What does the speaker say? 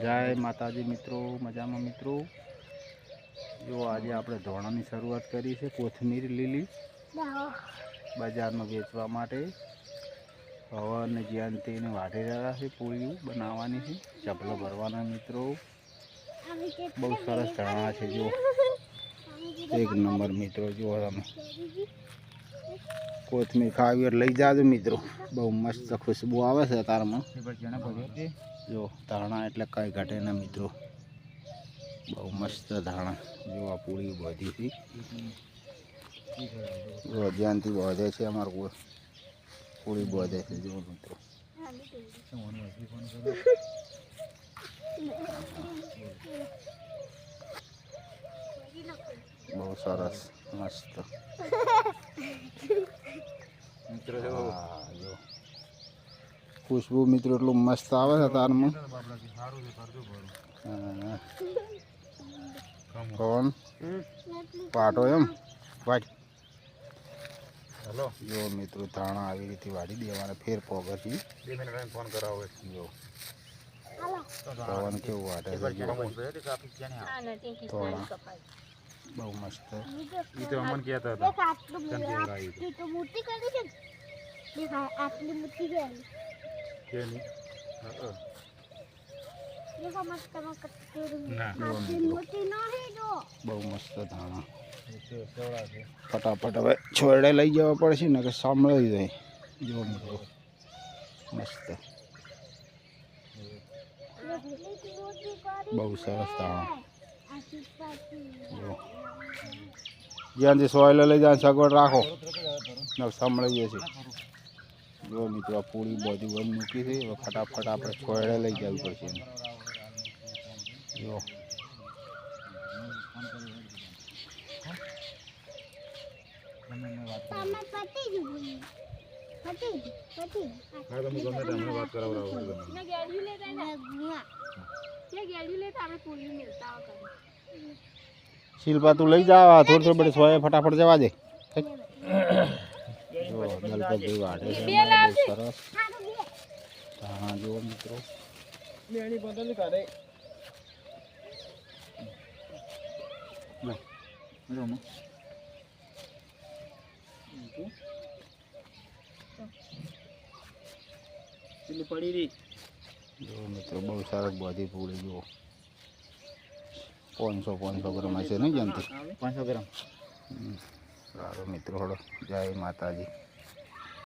જય માતાજી મિત્રો, મજામાં મિત્રો? જો આજે આપણે ધોણાની શરૂઆત કરી છે, કોથમીર લીલી બજારમાં વેચવા માટે. પવન જયંતિને વાઢી રહ્યા છે પૂરી બનાવવાની છે. ચપલો ભરવાના મિત્રો. બહુ સરસ ધણા છે જો એક નંબર મિત્રો, જુઓ તમે. કોથમીર ખાવી લઈ જાજો મિત્રો. બહુ મસ્ત ખુશ્બુ આવે છે તારમાં. જો, ધાણા એટલે કાંઈ ઘટે ના મિત્રો. બહુ મસ્ત ધાણા. જો આ પૂરી બધી હતી. જો જ્યાંથી બધે છે અમારું પૂરી બધે છે, જો મિત્રો. બહુ સરસ, મસ્ત. મિત્રો જો. ખુશ્બુ મિત્રો એટલું મસ્ત આવે છે તારમાં કોણ પાટો એમ. વાટ. હેલો. જો મિત્રો ધાણા આવી રીતે વાળી દેવાના ફેર પોગરથી બે મિનિટ ફોન કરાવો જો. પવન કેવું વાટે છે બહુ મસ્ત. ઈ તો અમન કહેતા હતા. મોટી કરી છે દેખાય આટલી મૂર્તિ છે. કેની? હા, દેખો મસ્ત મસ્ત કટોરી ના. આટલી મોટી નહીં જો. બહુ મસ્ત ધાણા. એ ફટાફટ હવે છોડે લઈ જવા પડશે ને કે સાંભળી જાય. જો મસ્ત. આટલી કરી બહુ સરસ ધાણા. જો. જ્યાંથી સોયલે લઈ જાય સગવડ રાખો. સાંભળાઈએ છે જો મિત્રો પૂરી બધી બંધ મૂકી છે. હવે ફટાફટ આપણે છોડે લઈ જવી પડશે જો તમે પતી જ. બોલી પતી જ પતી હા તમે ગમે તે અમને વાત કરાવડાવો ગમે મેં ગેડી લેતા ને ગુઆ ये શિલ્પા તું લઈ જા થોડી થોડી બધી સોય ફટાફટ જવા દે. જો દલપતભાઈ વાઢે છે સરસ. હા જુઓ મિત્રો. પડી રહી. જો મિત્રો બહુ સરસ બધી પૂરી જુઓ. પાંચસો પાંચસો ગ્રામ હશે નહીં જનતી પાંચસો ગ્રામ. સારું મિત્રો હળો. જય માતાજી.